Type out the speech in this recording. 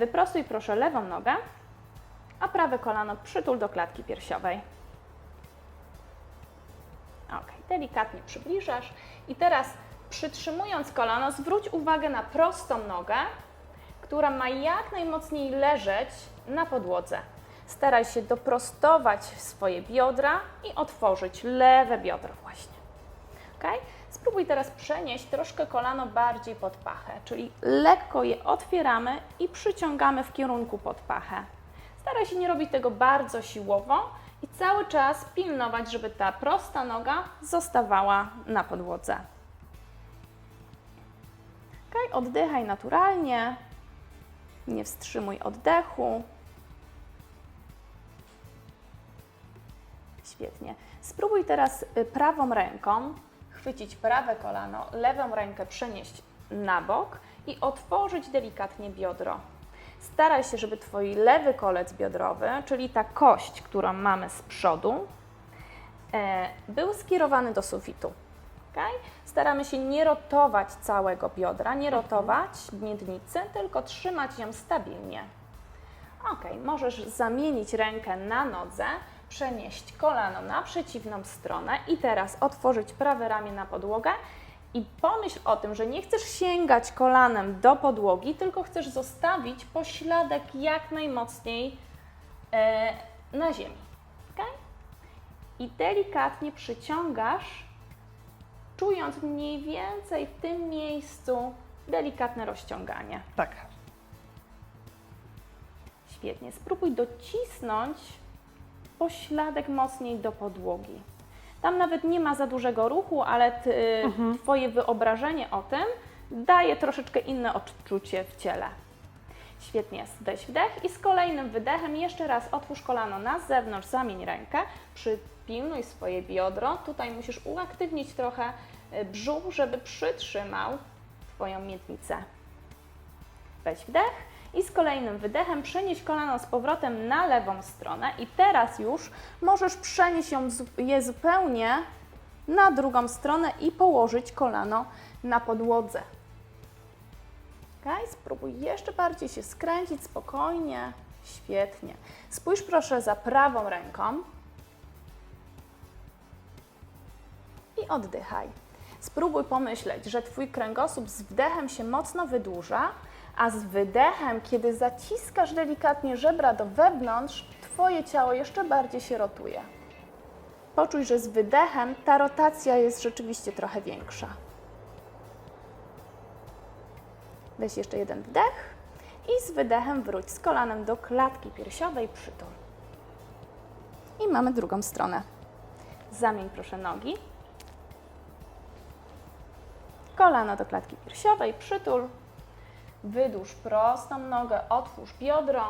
Wyprostuj proszę lewą nogę, a prawe kolano przytul do klatki piersiowej. Ok, delikatnie przybliżasz i teraz przytrzymując kolano, zwróć uwagę na prostą nogę, która ma jak najmocniej leżeć na podłodze. Staraj się doprostować swoje biodra i otworzyć lewe biodro właśnie. Ok? Spróbuj teraz przenieść troszkę kolano bardziej pod pachę, czyli lekko je otwieramy i przyciągamy w kierunku pod pachę. Staraj się nie robić tego bardzo siłowo i cały czas pilnować, żeby ta prosta noga zostawała na podłodze. Ok? Oddychaj naturalnie, nie wstrzymuj oddechu. Świetnie. Spróbuj teraz y, prawą ręką chwycić prawe kolano, lewą rękę przenieść na bok i otworzyć delikatnie biodro. Staraj się, żeby Twój lewy kolec biodrowy, czyli ta kość, którą mamy z przodu, e, był skierowany do sufitu. Okay? Staramy się nie rotować całego biodra, nie rotować miednicy, tylko trzymać ją stabilnie. Ok, możesz zamienić rękę na nodze, przenieść kolano na przeciwną stronę i teraz otworzyć prawe ramię na podłogę i pomyśl o tym, że nie chcesz sięgać kolanem do podłogi, tylko chcesz zostawić pośladek jak najmocniej e, na ziemi. ok? I delikatnie przyciągasz, czując mniej więcej w tym miejscu delikatne rozciąganie. Tak. Świetnie. Spróbuj docisnąć pośladek mocniej do podłogi. Tam nawet nie ma za dużego ruchu, ale ty, Twoje wyobrażenie o tym daje troszeczkę inne odczucie w ciele. Świetnie. Weź wdech i z kolejnym wydechem jeszcze raz otwórz kolano na zewnątrz, zamień rękę, przypilnuj swoje biodro. Tutaj musisz uaktywnić trochę y, brzuch, żeby przytrzymał Twoją miednicę. Weź wdech i z kolejnym wydechem przenieś kolano z powrotem na lewą stronę i teraz już możesz przenieść je zupełnie na drugą stronę i położyć kolano na podłodze. Okay? Spróbuj jeszcze bardziej się skręcić spokojnie. Świetnie. Spójrz proszę za prawą ręką i oddychaj. Spróbuj pomyśleć, że Twój kręgosłup z wdechem się mocno wydłuża, a z wydechem, kiedy zaciskasz delikatnie żebra do wewnątrz, Twoje ciało jeszcze bardziej się rotuje. Poczuj, że z wydechem ta rotacja jest rzeczywiście trochę większa. Weź jeszcze jeden wdech i z wydechem wróć z kolanem do klatki piersiowej przytul. I mamy drugą stronę. Zamień proszę nogi. Kolano do klatki piersiowej, przytul. Wydłuż prostą nogę, otwórz biodro.